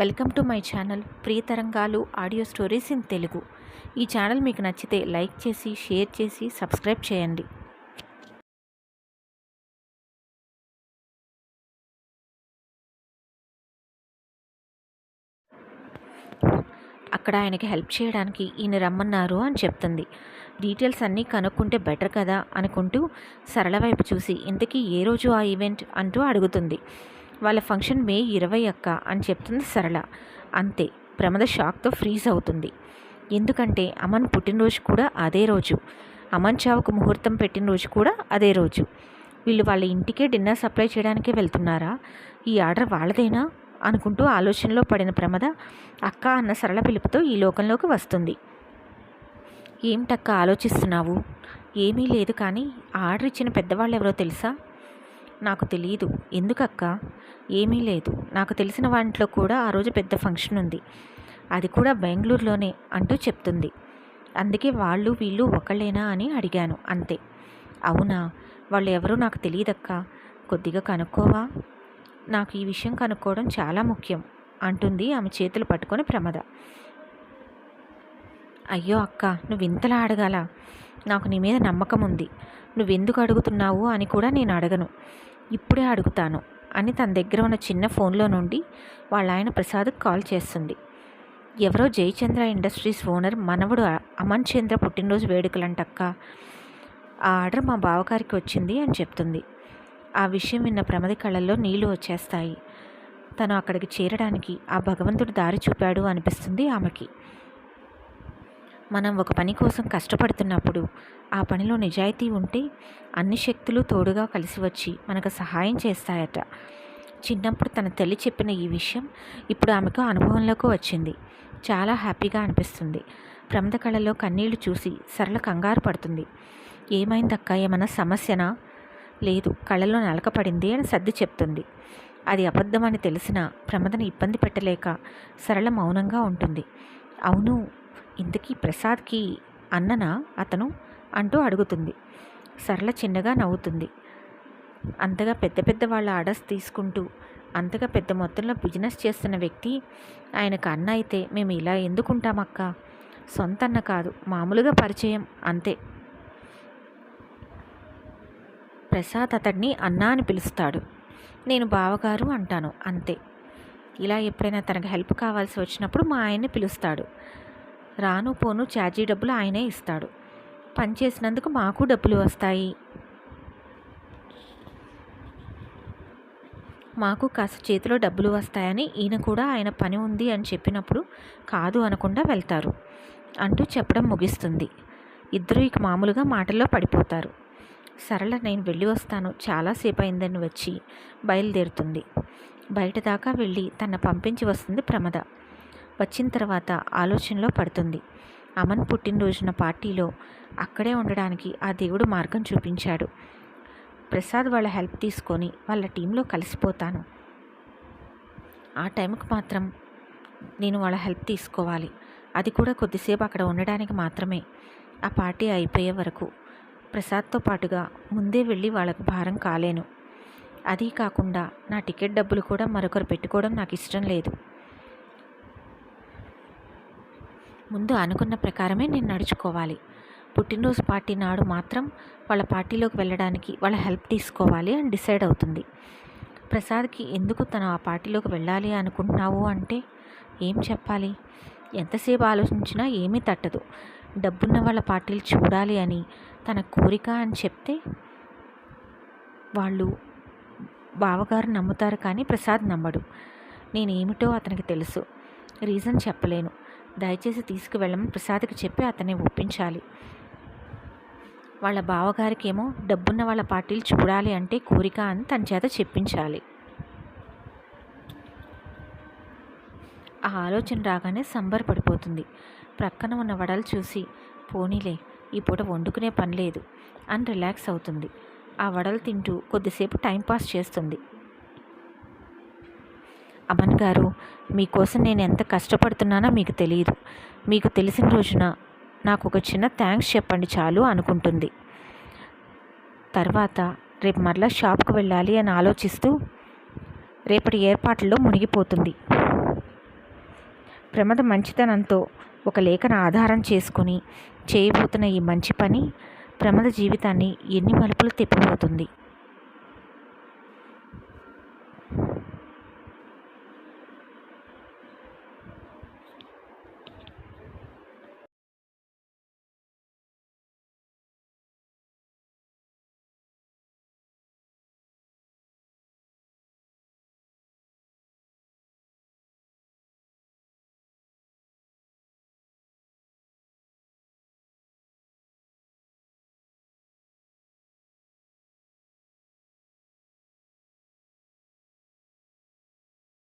Welcome to my channel ప్రియతరంగాలు audio stories in Telugu. ఈ channel మీకు నచ్చితే లైక్ చేసి షేర్ చేసి సబ్స్క్రైబ్ చేయండి. అక్కడ ఆయనకి హెల్ప్ చేయడానికి ఈయన రమ్మన్నారు అని చెప్తుంది. డీటెయిల్స్ అన్నీ కనుక్కుంటే బెటర్ కదా అనుకుంటూ సరళ వైపు చూసి ఇంతకీ ఏ రోజు ఆ ఈవెంట్? అంటూ అడుగుతుంది. వాళ్ళ ఫంక్షన్ మే ఇరవై అక్క అని చెప్తుంది సరళ. అంతే ప్రమద షాక్తో ఫ్రీజ్ అవుతుంది. ఎందుకంటే అమన్ పుట్టినరోజు కూడా అదే రోజు. అమన్ చావుకు ముహూర్తం పెట్టిన రోజు కూడా అదే రోజు. వీళ్ళు వాళ్ళ ఇంటికే డిన్నర్ సప్లై చేయడానికే వెళ్తున్నారా? ఈ ఆర్డర్ వాళ్ళదేనా? అనుకుంటూ ఆలోచనలో పడిన ప్రమద అక్క అన్న సరళ పిలుపుతో ఈ లోకంలోకి వస్తుంది. ఏమిటక్క ఆలోచిస్తున్నావు? ఏమీ లేదు కానీ ఆర్డర్ ఇచ్చిన పెద్దవాళ్ళు ఎవరో తెలుసా? నాకు తెలియదు ఎందుకక్క? ఏమీ లేదు. నాకు తెలిసిన వాటిలో కూడా ఆ రోజు పెద్ద ఫంక్షన్ ఉంది. అది కూడా బెంగళూరులోనే అంటూ చెప్తుంది. అందుకే వాళ్ళు వీళ్ళు ఒకళ్ళేనా అని అడిగాను. అంతే. అవునా? వాళ్ళు ఎవరో నాకు తెలియదక్క కొద్దిగా కనుక్కోవా? నాకు ఈ విషయం కనుక్కోవడం చాలా ముఖ్యం అంటుంది ఆమె చేతులు పట్టుకొని ప్రమద. అయ్యో అక్క నువ్వు ఇంతలా అడగాల? నాకు నీ మీద నమ్మకం ఉంది. నువ్వెందుకు అడుగుతున్నావు అని కూడా నేను అడగను. ఇప్పుడే అడుగుతాను అని తన దగ్గర ఉన్న చిన్న ఫోన్లో నుండి వాళ్ళ ఆయన ప్రసాద్కి కాల్ చేస్తుంది. ఎవరో జయచంద్ర ఇండస్ట్రీస్ ఓనర్ మనవడు అమన్ చంద్ర పుట్టినరోజు వేడుకలంటక్క. ఆ ఆర్డర్ మా బావగారికి వచ్చింది అని చెప్తుంది. ఆ విషయం విన్న ప్రమది కళ్ళల్లో నీళ్ళు వచ్చేస్తాయి. తను అక్కడికి చేరడానికి ఆ భగవంతుడు దారి చూపాడు అనిపిస్తుంది ఆమెకి. మనం ఒక పని కోసం కష్టపడుతున్నప్పుడు ఆ పనిలో నిజాయితీ ఉంటే అన్ని శక్తులు తోడుగా కలిసి వచ్చి మనకు సహాయం చేస్తాయట. చిన్నప్పుడు తన తల్లి చెప్పిన ఈ విషయం ఇప్పుడు ఆమెకు అనుభవంలోకి వచ్చింది. చాలా హ్యాపీగా అనిపిస్తుంది. ప్రమద కళలో కన్నీళ్ళు చూసి సరళ కంగారు పడుతుంది. ఏమైందక్క? ఏమన్నా సమస్యనా? లేదు కళ్ళలో నలకపడింది అని సర్ది చెప్తుంది. అది అబద్ధమని తెలిసినా ప్రమదను ఇబ్బంది పెట్టలేక సరళ మౌనంగా ఉంటుంది. అవును ఇంతకీ ప్రసాద్కి అన్ననా? అతను అంటూ అడుగుతుంది. సరళ చిన్నగా నవ్వుతుంది. అంతగా పెద్ద పెద్ద వాళ్ళ ఆర్డర్స్ తీసుకుంటూ అంతగా పెద్ద మొత్తంలో బిజినెస్ చేస్తున్న వ్యక్తి ఆయనకు అన్న అయితే మేము ఇలా ఎందుకుంటామక్క? సొంత అన్న కాదు మామూలుగా పరిచయం అంతే. ప్రసాద్ అతడిని అన్నా అని పిలుస్తాడు. నేను బావగారు అంటాను అంతే. ఇలా ఎప్పుడైనా తనకు హెల్ప్ కావాల్సి వచ్చినప్పుడు మా ఆయన్ని పిలుస్తాడు. రాను పోను ఛార్జీ డబ్బులు ఆయనే ఇస్తాడు. పని చేసినందుకు మాకు డబ్బులు వస్తాయి. మాకు కాస్త చేతిలో డబ్బులు వస్తాయని ఈయన కూడా ఆయన పని ఉంది అని చెప్పినప్పుడు కాదు అనకుండా వెళ్తారు అంటూ చెప్పడం ముగిస్తుంది. ఇద్దరు ఇక మామూలుగా మాటల్లో పడిపోతారు. సరళ నేను వెళ్ళి వస్తాను. చాలాసేపు అయిందని వచ్చి బయలుదేరుతుంది. బయట దాకా వెళ్ళి తన పంపించి వస్తుంది ప్రమద. వచ్చిన తర్వాత ఆలోచనలో పడుతుంది. అమన్ పుట్టినరోజున పార్టీలో అక్కడే ఉండడానికి ఆ దేవుడు మార్గం చూపించాడు. ప్రసాద్ వాళ్ళ హెల్ప్ తీసుకొని వాళ్ళ టీంలో కలిసిపోతాను. ఆ టైంకి మాత్రం నేను వాళ్ళ హెల్ప్ తీసుకోవాలి. అది కూడా కొద్దిసేపు అక్కడ ఉండడానికి మాత్రమే. ఆ పార్టీ అయిపోయే వరకు ప్రసాద్తో పాటుగా ముందే వెళ్ళి వాళ్ళకు భారం కాలేను. అదీ కాకుండా నా టికెట్ డబ్బులు కూడా మరొకరు పెట్టుకోవడం నాకు ఇష్టం లేదు. ముందు అనుకున్న ప్రకారమే నేను నడుచుకోవాలి. పుట్టినరోజు పార్టీ నాడు మాత్రం వాళ్ళ పార్టీలోకి వెళ్ళడానికి వాళ్ళ హెల్ప్ తీసుకోవాలి అని డిసైడ్ అవుతుంది. ప్రసాద్కి ఎందుకు తను ఆ పార్టీలోకి వెళ్ళాలి అనుకుంటున్నావు అంటే ఏం చెప్పాలి? ఎంతసేపు ఆలోచించినా ఏమీ తట్టదు. డబ్బున్న వాళ్ళ పార్టీలు చూడాలి అని తన కోరిక అని చెప్తే వాళ్ళు బావగారు నమ్ముతారు కానీ ప్రసాద్ నమ్మడు. నేనేమిటో అతనికి తెలుసు. రీజన్ చెప్పలేను. దయచేసి తీసుకువెళ్ళమని ప్రసాద్కి చెప్పి అతన్ని ఒప్పించాలి. వాళ్ళ బావగారికేమో డబ్బున్న వాళ్ళ పార్టీలు చూడాలి అంటే కోరిక అని తన చేత చెప్పించాలి. ఆ ఆలోచన రాగానే సంబరపడిపోతుంది ప్రక్కన ఉన్న వడలు చూసి పోనీలే ఈ పూట వండుకునే పని లేదు అని రిలాక్స్ అవుతుంది. ఆ వడలు తింటూ కొద్దిసేపు టైంపాస్ చేస్తుంది. అమన్ గారు మీకోసం నేను ఎంత కష్టపడుతున్నానో మీకు తెలియదు. మీకు తెలిసిన రోజున నాకు ఒక చిన్న థ్యాంక్స్ చెప్పండి చాలు అనుకుంటుంది. తర్వాత రేపు మరలా షాప్కి వెళ్ళాలి అని ఆలోచిస్తూ రేపటి ఏర్పాట్లలో మునిగిపోతుంది. ప్రమద మంచితనంతో ఒక లేఖను ఆధారం చేసుకొని చేయబోతున్న ఈ మంచి పని ప్రమద జీవితాన్ని ఎన్ని మలుపులు తిప్పబోతుంది